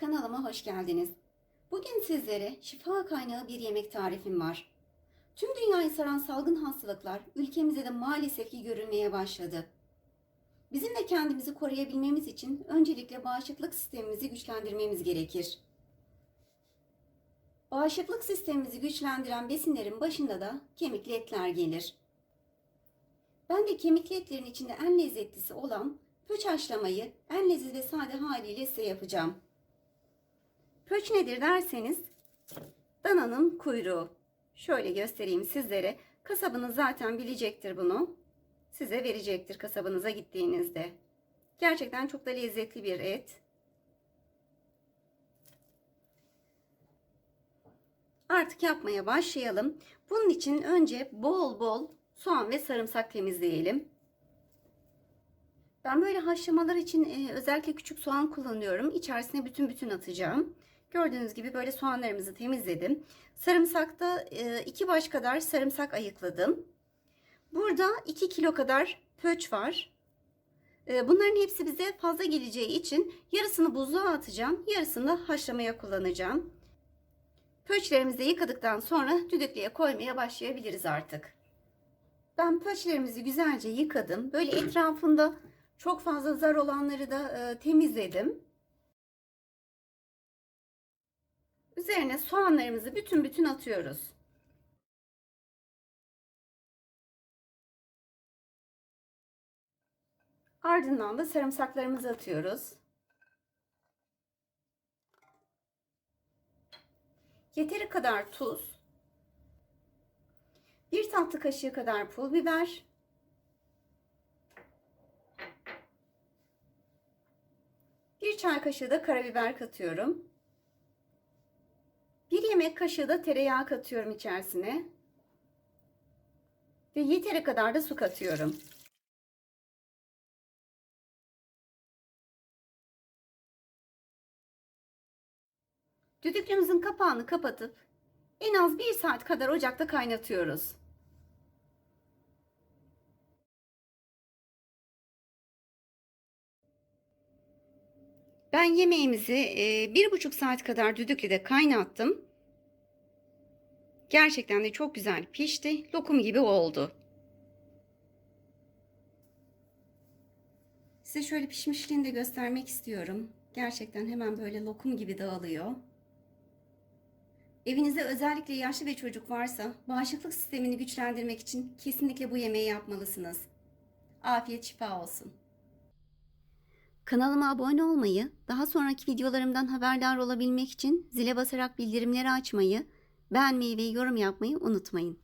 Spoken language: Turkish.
Kanalıma hoş geldiniz. Bugün sizlere şifa kaynağı bir yemek tarifim var. Tüm dünyayı saran salgın hastalıklar ülkemizde de maalesef ki görülmeye başladı. Bizim de kendimizi koruyabilmemiz için öncelikle bağışıklık sistemimizi güçlendirmemiz gerekir. Bağışıklık sistemimizi güçlendiren besinlerin başında da kemikli etler gelir. Ben de kemikli etlerin içinde en lezzetlisi olan pöç haşlamayı en lezzetli ve sade haliyle size yapacağım. Pöç nedir derseniz dananın kuyruğu. Şöyle göstereyim sizlere. Kasabınız zaten bilecektir bunu. Size verecektir kasabınıza gittiğinizde. Gerçekten çok da lezzetli bir et. Artık yapmaya başlayalım. Bunun için önce bol bol soğan ve sarımsak temizleyelim. Ben böyle haşlamalar için e, özellikle küçük soğan kullanıyorum. İçerisine bütün bütün atacağım. Gördüğünüz gibi böyle soğanlarımızı temizledim. Sarımsakta 2 baş kadar sarımsak ayıkladım. Burada 2 kilo kadar pöç var. E, bunların hepsi bize fazla geleceği için yarısını buzluğa atacağım. Yarısını da haşlamaya kullanacağım. Pöçlerimizi yıkadıktan sonra düdüklüye koymaya başlayabiliriz artık. Ben pöçlerimizi güzelce yıkadım. Böyle etrafında çok fazla zar olanları da e, temizledim. Üzerine soğanlarımızı bütün bütün atıyoruz. Ardından da sarımsaklarımızı atıyoruz. Yeteri kadar tuz. Bir tatlı kaşığı kadar pul biber. Bir çay kaşığı da karabiber katıyorum. Yemek kaşığı da tereyağı katıyorum içerisine. Ve yeteri kadar da su katıyorum. Düdüklümüzün kapağını kapatıp en az bir saat kadar ocakta kaynatıyoruz. Ben yemeğimizi bir buçuk saat kadar düdüklüde kaynattım. Gerçekten de çok güzel pişti. Lokum gibi oldu. Size şöyle pişmişliğini de göstermek istiyorum. Gerçekten hemen böyle lokum gibi dağılıyor. Evinizde özellikle yaşlı ve çocuk varsa bağışıklık sistemini güçlendirmek için kesinlikle bu yemeği yapmalısınız. Afiyet şifa olsun. Kanalıma abone olmayı, daha sonraki videolarımdan haberdar olabilmek için zile basarak bildirimleri açmayı, beğenmeyi ve yorum yapmayı unutmayın.